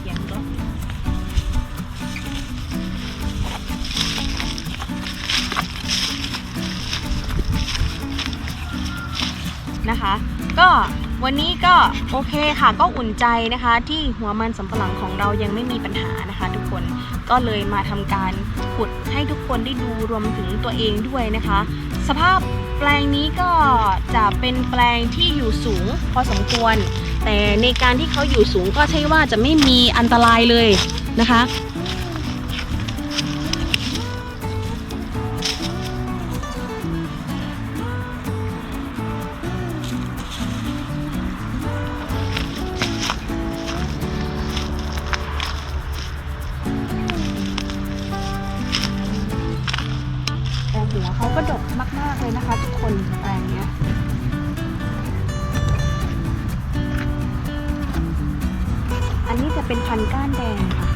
เสียงก็นะคะ ก็วันนี้ก็โอเคค่ะก็อุ่นใจนะคะ ที่หัวมันสำปะหลังของเรายังไม่มีปัญหานะคะ ทุกคนก็เลยมาทำการขุดให้ทุกคนได้ดูรวมถึงตัวเองด้วยนะคะ สภาพแปลงนี้ก็จะเป็นแปลงที่อยู่สูงพอสมควร แต่ในการที่เขาอยู่สูงก็ใช่ว่าจะไม่มีอันตรายเลยนะคะแต่หัวเขาก็ดกมาก ๆ เลยนะคะทุกคนแปลงเนี้ย เป็นพันธุ์ก้านแดงค่ะ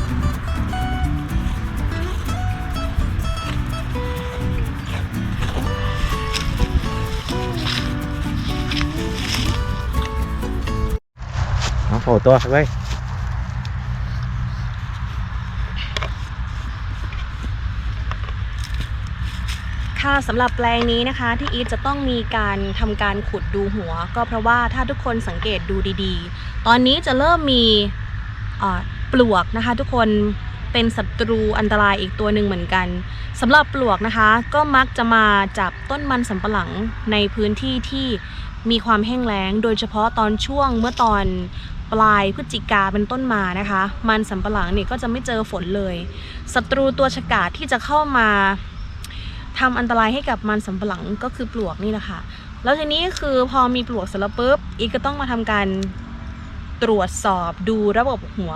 น้องโผล่ตัวเว้ยค่ะสำหรับแปลงนี้นะคะที่อีทจะต้องมีการทำการขุดดูหัว ก็เพราะว่าถ้าทุกคนสังเกตดูดีๆ ตอนนี้จะเริ่มมีเอ่อ ปลวกนะคะ ทุกคนเป็นศัตรูอันตรายอีกตัวหนึ่งเหมือนกันสำหรับปลวกนะคะ ก็มักจะมาจับต้นมันสำปะหลังในพื้นที่ที่มีความแห้งแล้ง โดยเฉพาะตอนช่วงเมื่อตอนปลายพฤศจิกาเป็นต้นมานะคะ มันสำปะหลังเนี่ยก็จะไม่เจอฝนเลยศัตรูตัวฉกาจที่จะเข้ามาทำอันตรายให้กับมันสำปะหลังก็คือปลวกนี่แหละค่ะแล้วทีนี้คือพอมีปลวกเสร็จแล้วปุ๊บอีกก็ต้องมาทำการ ตรวจสอบดูระบบหัว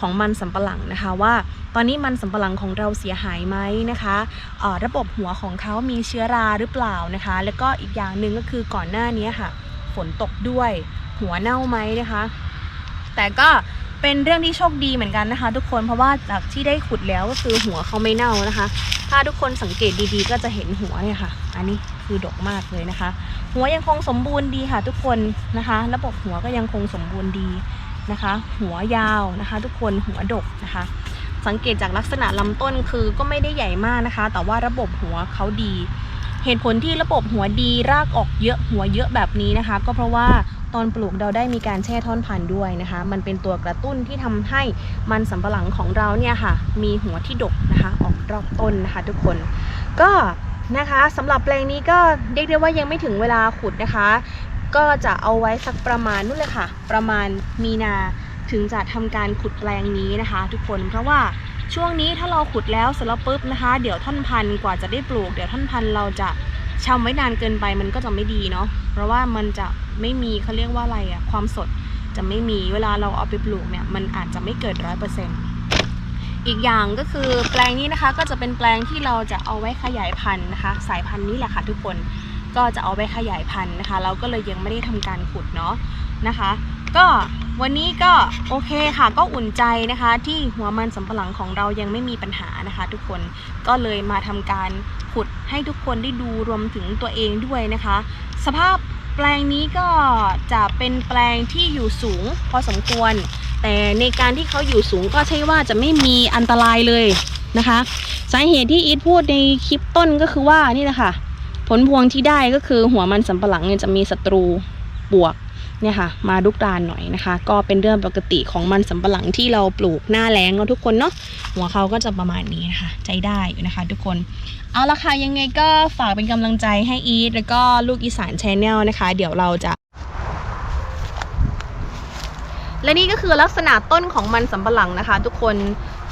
ของมันสำปะหลังนะคะว่า ตอนนี้มันสำปะหลังของเราเสียหายไหมนะคะเอ่อระบบหัวของเขามีเชื้อราหรือเปล่านะคะ แล้วก็อีกอย่างหนึ่งก็คือก่อนหน้านี้ค่ะ ฝนตกด้วยหัวเน่าไหมนะคะ แต่ก็เป็นเรื่องที่โชคดีเหมือนกันนะคะ ทุกคนเพราะว่าจากที่ได้ขุดแล้วก็คือหัวเขาไม่เน่านะคะ ถ้าทุกคนสังเกตดีๆ ก็จะเห็นหัวเนี่ยค่ะ อันนี้คือดกมากเลยนะคะ หัวยังคงสมบูรณ์ดีค่ะทุกคนนะคะ ระบบหัวก็ยังคงสมบูรณ์ดีนะคะ หัวยาวนะคะ ทุกคนหัวดกนะคะ สังเกตจากลักษณะลำต้นคือก็ไม่ได้ใหญ่มากนะคะ แต่ว่าระบบหัวเขาดี เหตุผลที่ระบบหัวดีรากออกเยอะหัวเยอะแบบนี้นะคะ ก็เพราะว่าตอนปลูกเราได้มีการแช่ท่อนพันธุ์ด้วยนะคะ มันเป็นตัวกระตุ้นที่ทำให้มันสำปะหลังของเราเนี่ยค่ะ มีหัวที่ดกนะคะ ออกรอบต้นนะคะ ทุกคน ก็ นะคะสำหรับแปลงนี้ก็เรียกได้ว่ายังไม่ถึงเวลาขุดนะคะ ก็จะเอาไว้สักประมาณนู่นเลยค่ะ ประมาณมีนาถึงจะทำการขุดแปลงนี้นะคะ ทุกคนเพราะว่าช่วงนี้ถ้าเราขุดแล้วเสร็จแล้วปุ๊บนะคะ เดี๋ยวท่อนพันธุ์กว่าจะได้ปลูกเดี๋ยวท่อนพันธุ์เราจะชำไว้นานเกินไปมันก็จะไม่ดีเนาะเพราะว่ามันจะไม่มีเขาเรียกว่าอะไรอะความสดจะไม่มีเวลาเราเอาไปปลูกเนี่ยมันอาจจะไม่เกิดร้อยเปอร์เซ็นต์ อีกอย่างก็คือแปลงนี้นะคะก็จะเป็นแปลงที่เราจะเอาไว้ขยายพันธุ์นะคะ สายพันธุ์นี้แหละค่ะทุกคนก็จะเอาไว้ขยายพันธุ์นะคะ เราก็เลยยังไม่ได้ทำการขุดเนาะนะคะ ก็วันนี้ก็โอเคค่ะ ก็อุ่นใจนะคะ ที่หัวมันสำปะหลังของเรายังไม่มีปัญหานะคะ ทุกคนก็เลยมาทำการขุดให้ทุกคนได้ดูรวมถึงตัวเองด้วยนะคะ สภาพแปลงนี้ก็จะเป็นแปลงที่อยู่สูงพอสมควร แต่ในการที่เขาอยู่สูงก็ใช่ว่าจะไม่มีอันตรายเลยนะคะ สาเหตุที่อีทพูดในคลิปต้นก็คือว่านี่แหละคะผลพวงที่ได้ก็คือหัวมันสำปะหลังเนี่ยจะมีศัตรูปวกเนี่ยค่ะมาลุกรานหน่อยนะคะ ก็เป็นเรื่องปกติของมันสำปะหลังที่เราปลูกหน้าแล้งเนาะทุกคนเนาะหัวเขาก็จะประมาณนี้นะคะ ใจได้อยู่นะคะ ทุกคนเอาละค่ะยังไงก็ฝากเป็นกำลังใจให้อีทแล้วก็ลูกอีสานชแนลนะคะ เดี๋ยวเราจะ และนี่ก็คือลักษณะต้นของมันสำปะหลังนะคะ ทุกคน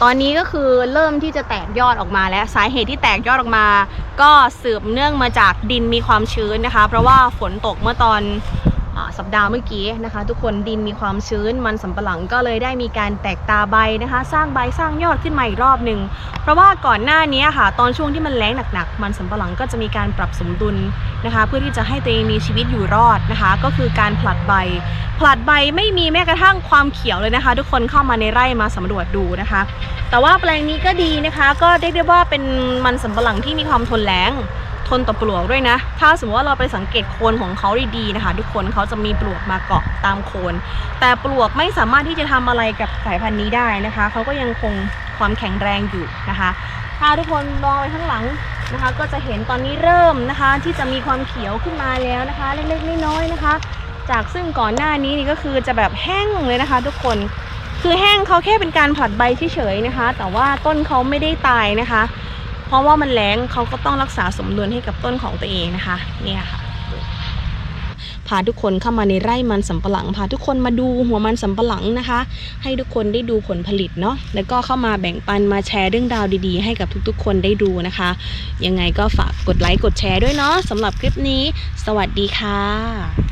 ตอนนี้ก็คือเริ่มที่จะแตกยอดออกมาแล้ว สาเหตุที่แตกยอดออกมา ก็สืบเนื่องมาจากดินมีความชื้นนะคะ เพราะว่าฝนตกเมื่อตอน สัปดาห์เมื่อกี้นะคะ ทุกคนดินมีความชื้นมันสำปะหลังก็เลยได้มีการแตกตาใบนะคะ สร้างใบสร้างยอดขึ้นมาอีกรอบหนึ่งเพราะว่าก่อนหน้านี้ค่ะ ตอนช่วงที่มันแล้งหนักๆ มันสำปะหลังก็จะมีการปรับสมดุลนะคะ เพื่อที่จะให้ตัวเองมีชีวิตอยู่รอดนะคะ ก็คือการผลัดใบ ผลัดใบไม่มีแม้กระทั่งความเขียวเลยนะคะ ทุกคนเข้ามาในไร่มาสำรวจดูนะคะ แต่ว่าแปลงนี้ก็ดีนะคะ ก็เรียกได้ว่าเป็นมันสำปะหลังที่มีความทนแล้ง ทนต่อปลวกด้วยนะ ถ้าสมมติว่าเราไปสังเกตโคนของเขาดีๆนะคะ ทุกคนเขาจะมีปลวกมาเกาะตามโคน แต่ปลวกไม่สามารถที่จะทำอะไรกับสายพันธุ์นี้ได้นะคะเขาก็ยังคงความแข็งแรงอยู่นะคะ ถ้าทุกคนมองไปข้างหลังนะคะ ก็จะเห็นตอนนี้เริ่มนะคะ ที่จะมีความเขียวขึ้นมาแล้วนะคะ เล็กๆน้อยๆนะคะ จากซึ่งก่อนหน้านี้นี่ก็คือจะแบบแห้งเลยนะคะ ทุกคนคือแห้งเขาแค่เป็นการผลัดใบเฉยๆนะคะ แต่ว่าต้นเขาไม่ได้ตายนะคะ เพราะว่ามันแรงเขาก็ต้องรักษาสมดุลให้กับต้นของตัวเองนะคะเนี่ยค่ะพาทุกคนเข้ามาในไร่มันสำปะหลังพาทุกคนมาดูหัวมันสำปะหลังนะคะ ให้ทุกคนได้ดูผลผลิตเนาะแล้วก็เข้ามาแบ่งปันมาแชร์เรื่องราวดีๆ ให้กับทุกๆ คนได้ดูนะคะ ยังไงก็ฝากกดไลค์กดแชร์ด้วยเนาะสำหรับคลิปนี้ สวัสดีค่ะ